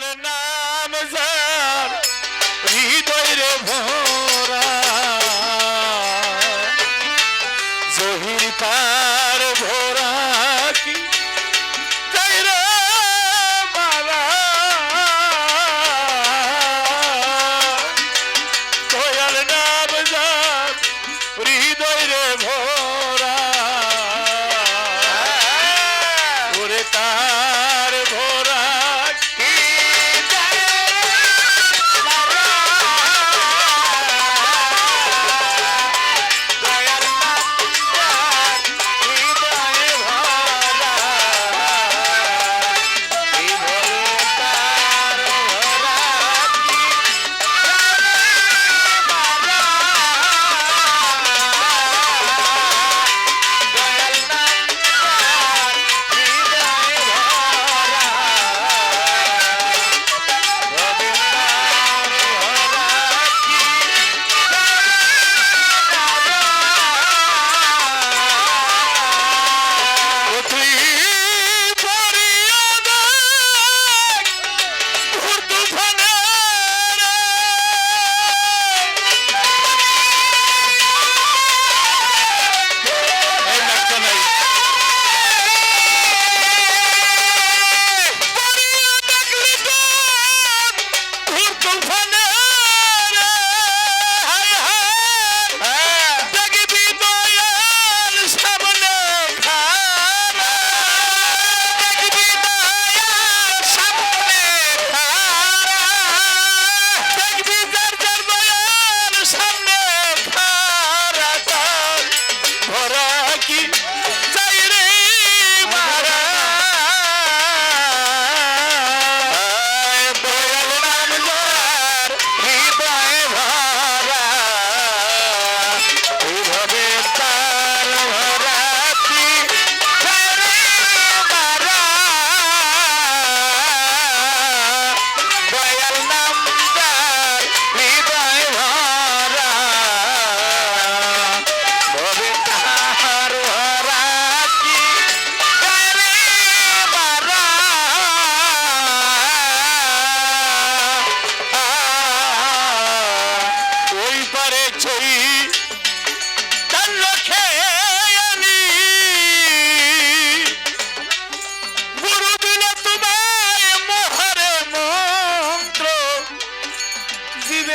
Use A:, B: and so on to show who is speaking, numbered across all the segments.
A: na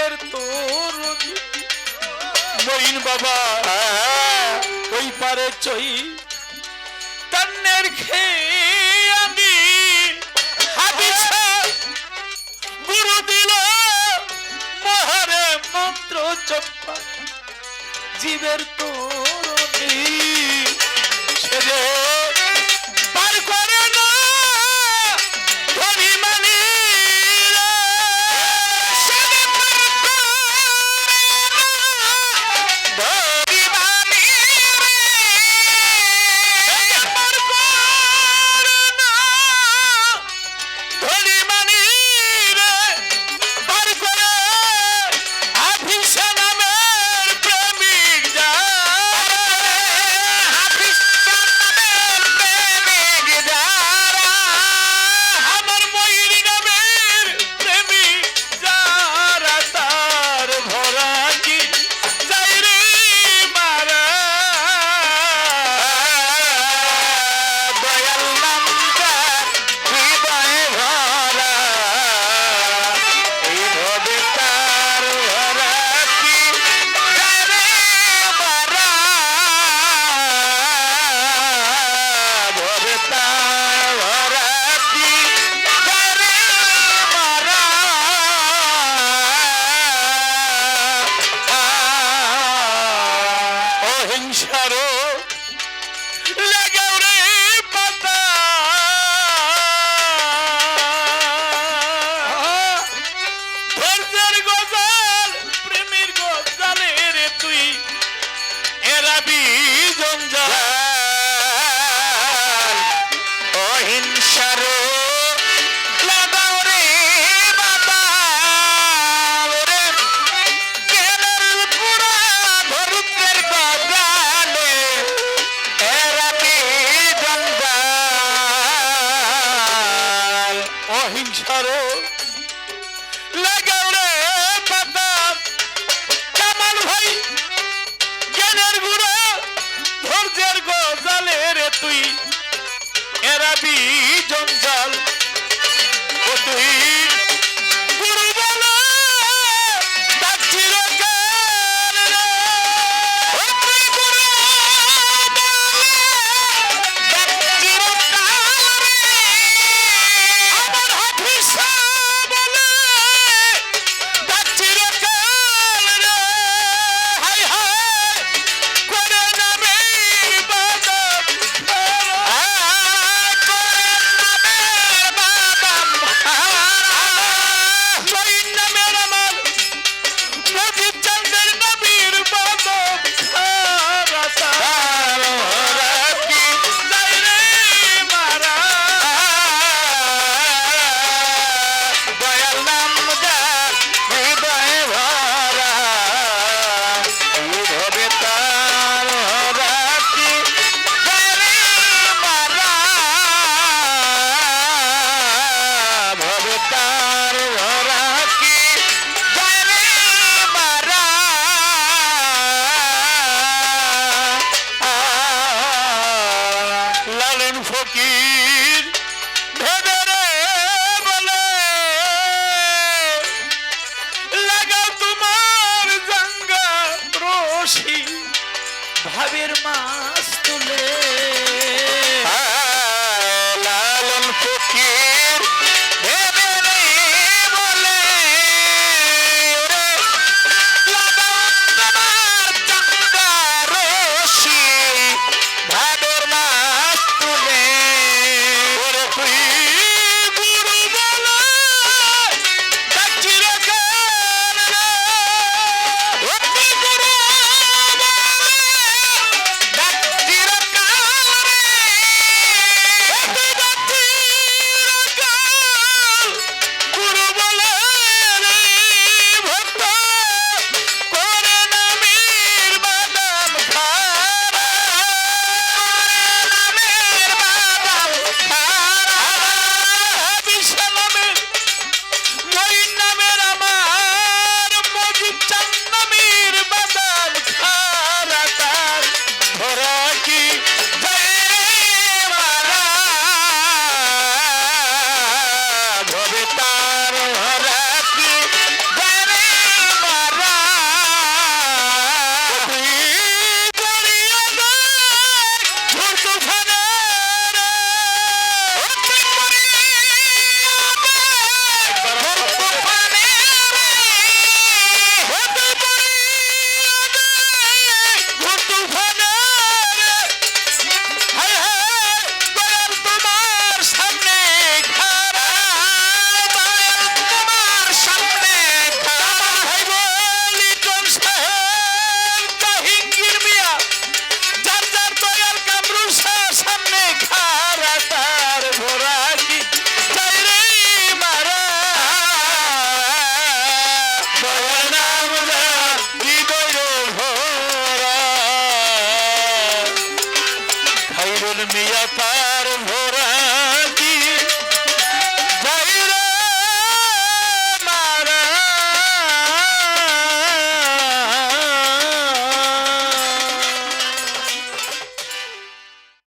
A: ফুলের তোর বইন বাবা, ওই পারে চই। কান্নের খেয়াদি হাদিসে গুরু দিল মহারে মন্ত্র চপ্পা জীবের তোর সেরে ইমানের গুড়া ধৈর্যের গজালে রে তুই। এরাবি জঞ্জাল ও তুই You fucking. me up.